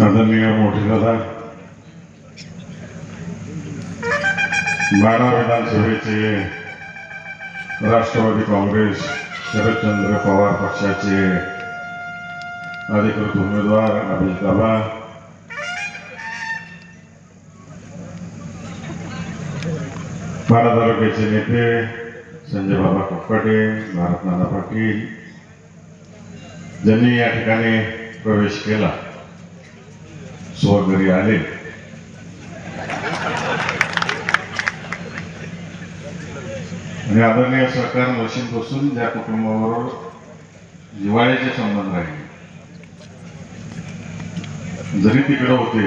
आदरणीय मोठे दादा बारा विधानसभेचे राष्ट्रवादी काँग्रेस शरदचंद्र पवार पक्षाचे अधिकृत उमेदवार अभिजिताबा बारा तालुक्याचे नेते संजय बाबा कोकाटे भारतनाना पाटील ज्यांनी या ठिकाणी प्रवेश केला स्वघरी आले. आणि आदरणीय सरकार वर्षीपासून ज्या कुटुंबाबरोबर जिव्हाळ्याचे संबंध राहिले जरी तिकडे होते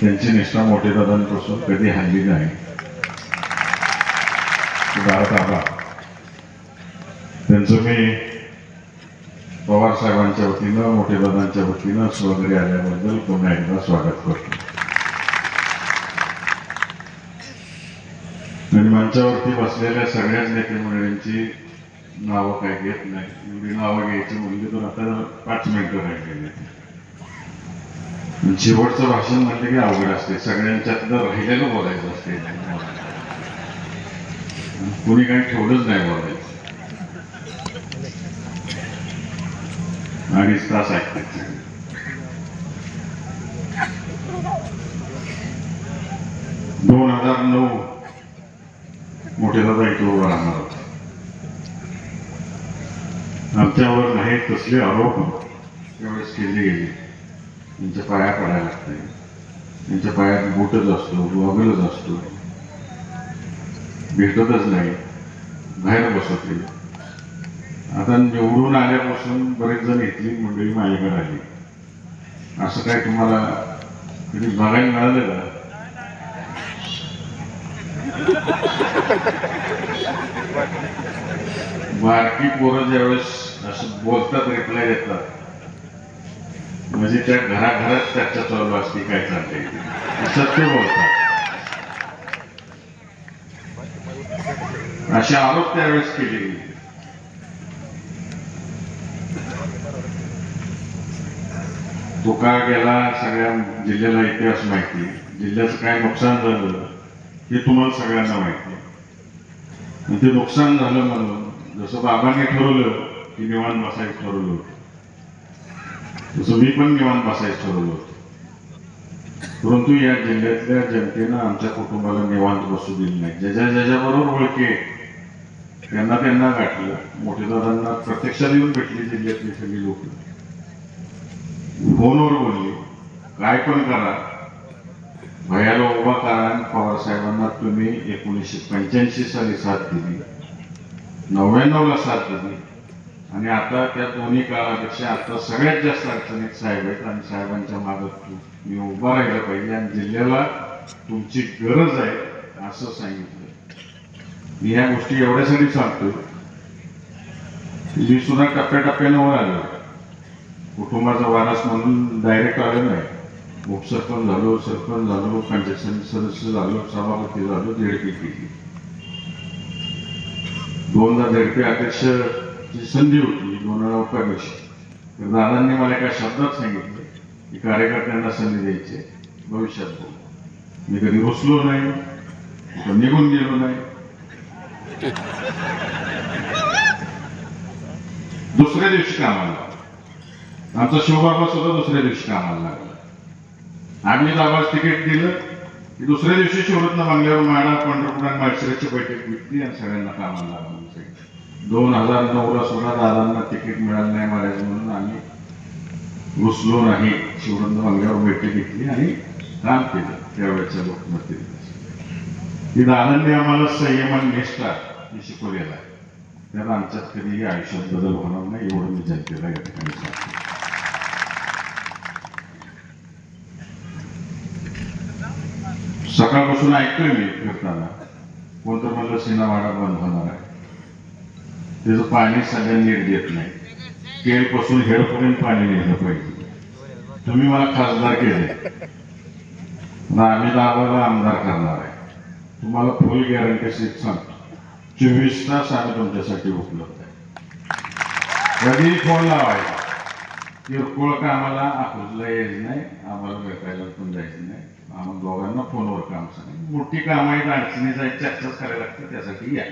त्यांची निष्ठा मोठे दादांपासून कधी हल्ली नाही. भारत आबा त्यांचं मी पवार साहेबांच्या वतीनं मोठे दादांच्या वतीनं सहकारी आल्याबद्दल पुन्हा एकदा स्वागत करतो. आणि मंचावरती बसलेल्या सगळ्याच नेते मंडळींची नावं काही घेत नाही. एवढी नावं घ्यायची म्हणजे तर आता पाच मिनिटं राहिलेली शेवटचं भाषण म्हटलं की अवघड असते. सगळ्यांच्यात राहिलेलं बोलायचं असते. कुणी काही ठेवलंच नाही बोलायचं. अडीच तास ऐकतात दोन हजार नऊ मोठे दादा इथे उभा राहणार होता. आमच्यावर नाही तसले आरोप त्यावेळेस केले गेले. त्यांच्या पाया पडायला लागते त्यांच्या पायात बोटच असतो गॉगलच असतो. भेटतच नाही. बाहेर बसवते आता निवडून आल्यापासून बरेच जण इथली मंडळी माझ्याकडे आली. असं काय तुम्हाला कधी बघायला मिळालं का? बारकी पोरं ज्यावेळेस असं बोलतात रिप्लाय देतात. म्हणजे त्या घराघरात चर्चा चालू असते काय चालते ते. सत्य बोलतात. असे आरोप त्यावेळेस केले धोका तो गेला सगळ्या जिल्ह्याला इतिहास माहिती. जिल्ह्याचं काय नुकसान झालं हे तुम्हाला सगळ्यांना माहिती आणि ते नुकसान झालं म्हणून जसं बाबांनी ठरवलं की निवान बसायचं ठरवलं होतं. तसं मी पण निवान बसायचं ठरवलं होतं. परंतु या जिल्ह्यातल्या जनतेनं आमच्या कुटुंबाला निवांत बसू दिली नाही. ज्याच्या ज्याच्याबरोबर ओळखे त्यांना त्यांना गाठलं. मोठेदारांना प्रत्यक्षात येऊन भेटली जिल्ह्यातली सगळी लोक. फोनवर बोलली. काय पण करा. भयाला उभा करा आणि पवार साहेबांना तुम्ही एकोणीसशे पंच्याऐंशी साली साथ दिली. नव्याण्णवला साथ दिली. आणि आता त्या दोन्ही काळापेक्षा आता सगळ्यात जास्त अडचणीत साहेब आहेत आणि साहेबांच्या मागत मी उभा राहिला पाहिजे आणि जिल्ह्याला तुमची गरज आहे असं सांगितलं. मी ह्या गोष्टी एवढ्यासाठी सांगतो मी सुद्धा टप्प्याटप्प्याने वर आलो कुटुंबाचा वारस म्हणून डायरेक्ट आलो नाही. उपसरपंच झालो सरपंच झालो पंचायत समिती सदस्य झालो सभापती झालो झेडपी केली. दोनदा झेडपी अध्यक्षची संधी होती दोन वेळा उपाध्यक्ष. तर दादांनी मला एका शब्दात सांगितलं की कार्यकर्त्यांना संधी द्यायची आहे. भविष्यात बोलू मी कधी बसलो नाही निघून गेलो नाही. दुसऱ्या दिवशी कामाला आमचा शिवबाबा सुद्धा दुसऱ्या दिवशी कामाला लागला. आम्ही आवाज तिकीट दिलं की दुसऱ्या दिवशी शिवरत्न बांगल्यावर माडा पंढरपुरात आणि माळशिराची बैठक घेतली आणि सगळ्यांना कामाला लागलो दोन हजार नऊला सुद्धा दादांना तिकीट मिळालं नाही महाराज म्हणून आम्ही घुसलो नाही. शिवरत्न बांगल्यावर बैठक घेतली आणि काम केलं त्यावेळेच्या लोकमतीत ही दादांनी आम्हाला संयम आणि निष्ठा हे शिकवलेलं आहे. त्याला आमच्यात कधीही आयुष्यात बदल होणार नाही एवढं मी जनतेला या ठिकाणी सांगतो. सकाळपासून ऐकतोय मी फिरताना. कोणतं म्हणलं सिनेमाडा बंद होणार आहे. त्याचं पाणी सगळ्यांनी नीट देत नाही. केळपासून हेडपर्यंत पाणी नेलं पाहिजे. तुम्ही मला खासदार केले. ना आम्ही दाबाला आमदार करणार आहे. तुम्हाला फुल गॅरंटी सीट सांगतो. चोवीस तास आम्ही तुमच्यासाठी उपलब्ध आहे. कधी फोन लावायचा? किरकोळ कामाला अकलूजला यायचं नाही. आम्हाला भेटायला पण जायचं नाही. आम्हाला दोघांना फोनवर काम सांग. मोठी कामं आहेत अडचणी जायची चर्चाच करायला लागतं त्यासाठी या.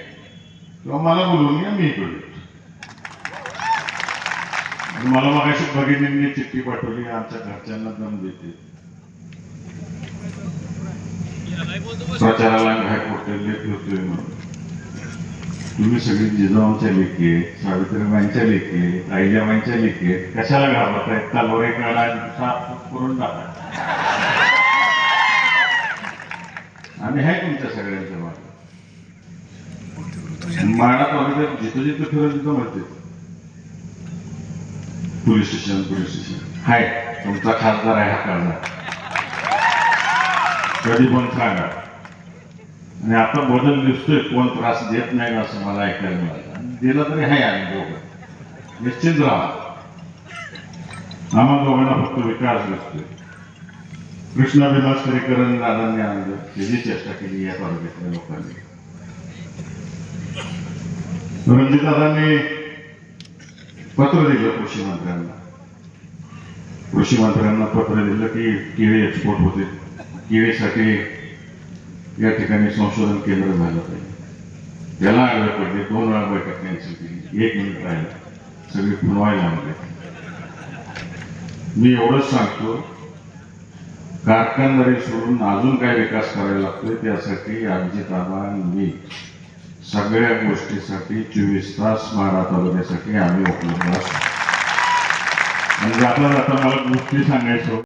किंवा मला बोलवून या मी इकडे मला आणि मला मगाशी भगिनींनी चिठ्ठी पाठवली आमच्या घरच्यांना दम देते. प्रचाराला घाय पोटेल होतोय म्हणून. तुम्ही सगळी जिजाऊंच्या लेखी आहेत सावित्रीबाईंच्या लेखी आहे आईजाबाईंच्या लेखी आहेत कशाला घाबरताय? तलवारी काढा आणि साफ करून टाका. आम्ही आहे तुमच्या सगळ्यांच्या मागे माडा तालुक्यात जिथं जिथं फिरत तिथं माहिती पोलीस स्टेशन पोलीस स्टेशन. हाय तुमचा खासदार आहे हा खासदार. कधी पण सांगा. आणि आता बदल दिसतोय कोण त्रास देत नाही असं मला ऐकायला मिळालं. दिलं दिला तरी आहे आम्ही दोघं. निश्चित राहा. आम्हा दोघांना फक्त विकास दिसतोय. कृष्णा विमासकरीकरण दादांनी आणलं त्याची चेष्टा केली या तालुक्यातल्या लोकांनी. रणजितदादांनी पत्र दिलं कृषी मंत्र्यांना. कृषी मंत्र्यांना पत्र दिलं की केळी एक्सपोर्ट होते. केळीसाठी या ठिकाणी संशोधन केंद्र झालं पाहिजे त्याला आलं पडले दोन वेळा बैठक कॅन्सल केली. एक मिनिट राहिलं. सगळी पुनवायला लागले. मी एवढंच सांगतो कारखानदारी सोडून अजून काय विकास करायला लागतोय त्यासाठी अभिजित आबा मी सगळ्या गोष्टीसाठी चोवीस तास माडा तालुक्यासाठी आम्ही उपलब्ध असतो. म्हणजे आपल्याला आता मला गोष्टी सांगायचं